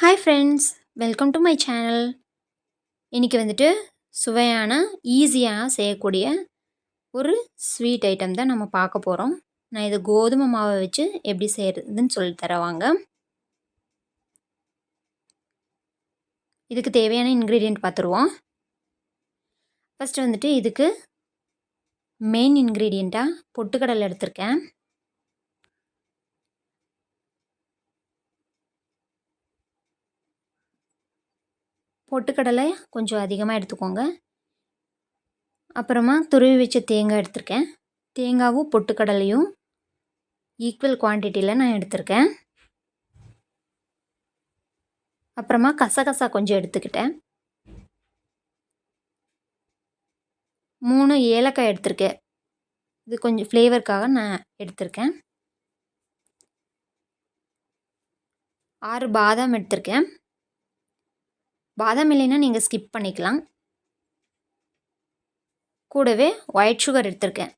Hi friends welcome to my channel இன்றைக்கி வந்துட்டு சுவையான ஈஸியாக செய்யக்கூடிய ஒரு ஸ்வீட் ஐட்டம் தான் நம்ம பார்க்க போகிறோம் நான் இது கோதுமை மாவை வச்சு எப்படி செய்கிறதுன்னு சொல்லி தரவாங்க. இதுக்கு தேவையான இன்க்ரீடியண்ட் பார்த்துருவோம். ஃபஸ்ட்டு வந்துட்டு இதுக்கு மெயின் இன்க்ரீடியண்ட்டாக பொட்டுக்கடலை எடுத்திருக்கேன். பொட்டுக்கடலை கொஞ்சம் அதிகமாக எடுத்துக்கோங்க. அப்புறமா துருவி வச்ச தேங்காய் எடுத்திருக்கேன். தேங்காவும் பொட்டுக்கடலையும் ஈக்குவல் குவான்டிட்டியில் நான் எடுத்திருக்கேன். அப்புறமா கசகசா கொஞ்சம் எடுத்துக்கிட்டேன். மூணு ஏலக்காய் எடுத்திருக்கேன். இது கொஞ்சம் ஃப்ளேவருக்காக நான் எடுத்திருக்கேன். ஆறு பாதாம் எடுத்திருக்கேன். பாதாம் இல்லைன்னா நீங்கள் ஸ்கிப் பண்ணிக்கலாம். கூடவே ஒயிட் சுகர் எடுத்திருக்கேன்.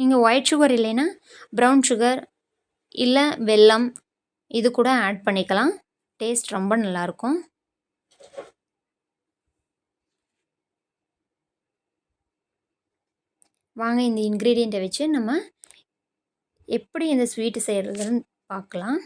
நீங்கள் ஒயிட் சுகர் இல்லைன்னா ப்ரௌன் சுகர் இல்லை வெல்லம் இது கூட ஆட் பண்ணிக்கலாம். டேஸ்ட் ரொம்ப நல்லாயிருக்கும். வாங்க இந்த இன்க்ரீடியண்ட்டை வச்சு நம்ம எப்படி இந்த ஸ்வீட்டு செய்கிறதுன்னு பார்க்கலாம்.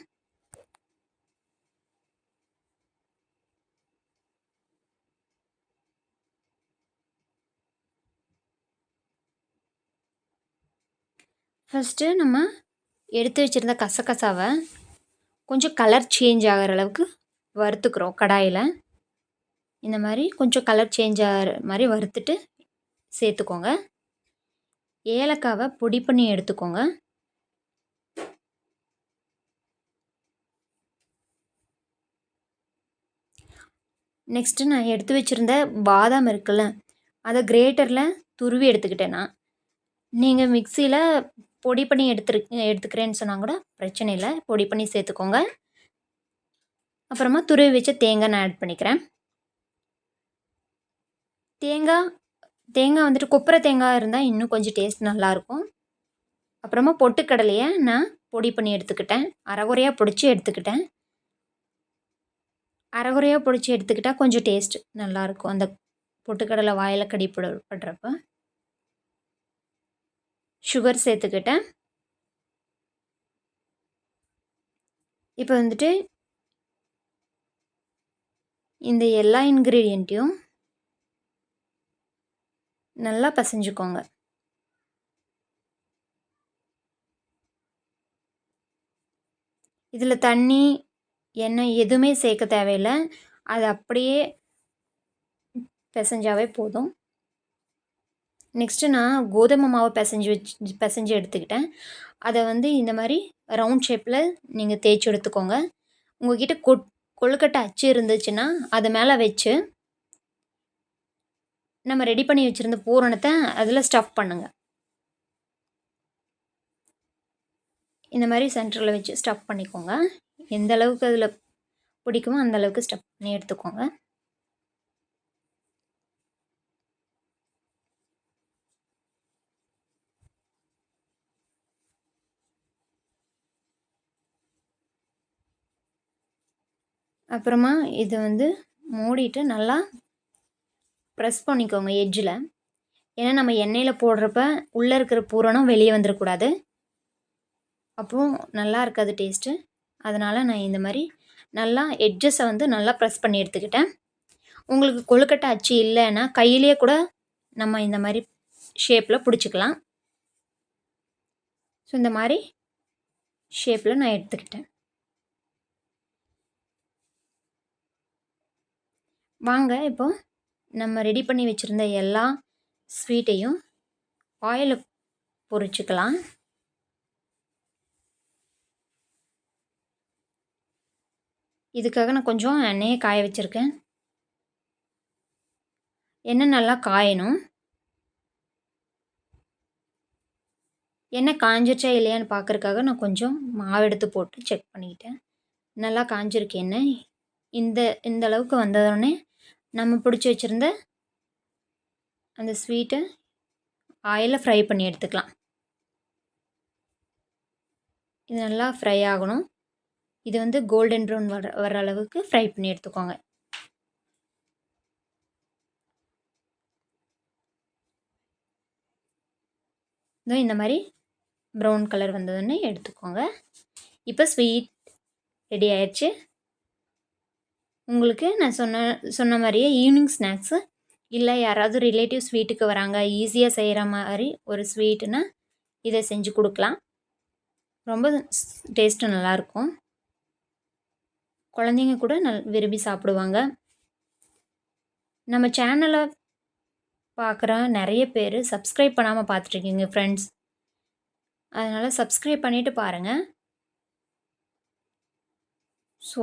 ஃபஸ்ட்டு நம்ம எடுத்து வச்சுருந்த கசகசாவை கொஞ்சம் கலர் சேஞ்ச் ஆகிற அளவுக்கு வறுத்துக்கிறோம் கடாயில். இந்த மாதிரி கொஞ்சம் கலர் சேஞ்ச் ஆகிற மாதிரி வறுத்துட்டு சேர்த்துக்கோங்க. ஏலக்காவை பொடி பண்ணி எடுத்துக்கோங்க. நெக்ஸ்ட்டு நான் எடுத்து வச்சுருந்த பாதாம் இருக்குல்ல அதை கிரேட்டரில் துருவி எடுத்துக்கிட்டேன் நான். நீங்கள் மிக்சியில் பொடி பண்ணி எடுத்துரு எடுத்துக்கிறேன்னு சொன்னால் கூட பிரச்சனை இல்லை. பொடி பண்ணி சேர்த்துக்கோங்க. அப்புறமா துருவி வச்ச தேங்காய் நான் ஆட் பண்ணிக்கிறேன். தேங்காய் தேங்காய் வந்துட்டு கொப்பரை தேங்காய் இருந்தால் இன்னும் கொஞ்சம் டேஸ்ட் நல்லாயிருக்கும் அப்புறமா பொட்டுக்கடலையை நான் பொடி பண்ணி எடுத்துக்கிட்டேன். அரைகுறையாக பிடிச்சி எடுத்துக்கிட்டேன். அரைகுறையாக பிடிச்சி எடுத்துக்கிட்டால் கொஞ்சம் டேஸ்ட் நல்லாயிருக்கும் அந்த பொட்டுக்கடலை வாயில் கடிப்பட படுறப்ப. சுகர் சேர்த்துக்கிட்டேன். இப்போ வந்துட்டு இந்த எல்லா இன்க்ரீடியண்ட்டையும் நல்லா பசைஞ்சுக்கோங்க. இதில் தண்ணி எண்ணெய் எதுவுமே சேர்க்க தேவையில்லை. அது அப்படியே பிசைஞ்சாவே போதும். நெக்ஸ்ட்டு நான் கோதுமை மாவை பிசைஞ்சு வச்சு பிசைஞ்சு எடுத்துக்கிட்டேன். அதை வந்து இந்த மாதிரி ரவுண்ட் ஷேப்பில் நீங்கள் தேய்ச்சி எடுத்துக்கோங்க. உங்கள்கிட்ட கொட் கொழுக்கட்டை அச்சு இருந்துச்சுன்னா அது மேலே வச்சு நம்ம ரெடி பண்ணி வச்சுருந்த பூரணத்தை அதில் ஸ்டஃப் பண்ணுங்கள் இந்த மாதிரி சென்டரில் வச்சு ஸ்டஃப் பண்ணிக்கோங்க. எந்த அளவுக்கு அதில் பிடிக்குமோ அந்த அளவுக்கு ஸ்டஃப் பண்ணி எடுத்துக்கோங்க. அப்புறமா இதை வந்து மூடிட்டு நல்லா ப்ரெஸ் பண்ணிக்கோங்க எட்ஜில் ஏன்னா நம்ம எண்ணெயில் போடுறப்ப உள்ளே இருக்கிற பூரணம் வெளியே வந்துடக்கூடாது அப்போது நல்லா இருக்காது டேஸ்ட்டு அதனால் நான் இந்த மாதிரி நல்லா எட்ஜஸை வந்து நல்லா ப்ரெஸ் பண்ணி எடுத்துக்கிட்டேன். உங்களுக்கு கொழுக்கட்டை அச்சு இல்லைன்னா கையிலேயே கூட நம்ம இந்த மாதிரி ஷேப்பில் பிடிச்சிக்கலாம். ஸோ இந்த மாதிரி ஷேப்பில் நான் எடுத்துக்கிட்டேன். வாங்க இப்போ நம்ம ரெடி பண்ணி வச்சுருந்த எல்லா ஸ்வீட்டையும் ஆயிலில் பொரிச்சுக்கலாம் இதுக்காக நான் கொஞ்சம் எண்ணெயை காய வச்சுருக்கேன். எண்ணெய் நல்லா காயணும். எண்ணெய் காஞ்சிருச்சா இல்லையான்னு பார்க்குறக்காக நான் கொஞ்சம் மாவு எடுத்து போட்டு செக் பண்ணிக்கிட்டேன். நல்லா காஞ்சிருக்கு எண்ணெய். இந்த இந்த அளவுக்கு வந்ததோடனே நம்ம பிடிச்சி வச்சுருந்த அந்த ஸ்வீட்டை ஆயிலில் ஃப்ரை பண்ணி எடுத்துக்கலாம். இது நல்லா ஃப்ரை ஆகணும். இது வந்து கோல்டன் ப்ரௌன் வர வர அளவுக்கு ஃப்ரை பண்ணி எடுத்துக்கோங்க. இதோ இந்த மாதிரி ப்ரௌன் கலர் வந்ததுன்னு எடுத்துக்கோங்க. இப்போ ஸ்வீட் ரெடி ஆயிடுச்சு உங்களுக்கு நான் சொன்ன சொன்ன மாதிரியே ஈவினிங் ஸ்நாக்ஸு இல்லை யாராவது ரிலேட்டிவ்ஸ் வீட்டுக்கு வராங்க ஈஸியாக செய்கிற மாதிரி ஒரு ஸ்வீட்டுன்னா இதை செஞ்சு கொடுக்கலாம். ரொம்ப டேஸ்ட்டு நல்லாயிருக்கும் குழந்தைங்க கூட நல் விரும்பி சாப்பிடுவாங்க. நம்ம சேனலை பார்க்குற நிறைய பேர் சப்ஸ்கிரைப் பண்ணாமல் பார்த்துட்ருக்கீங்க ஃப்ரெண்ட்ஸ் அதனால் சப்ஸ்கிரைப் பண்ணிவிட்டு பாருங்கள் ஸோ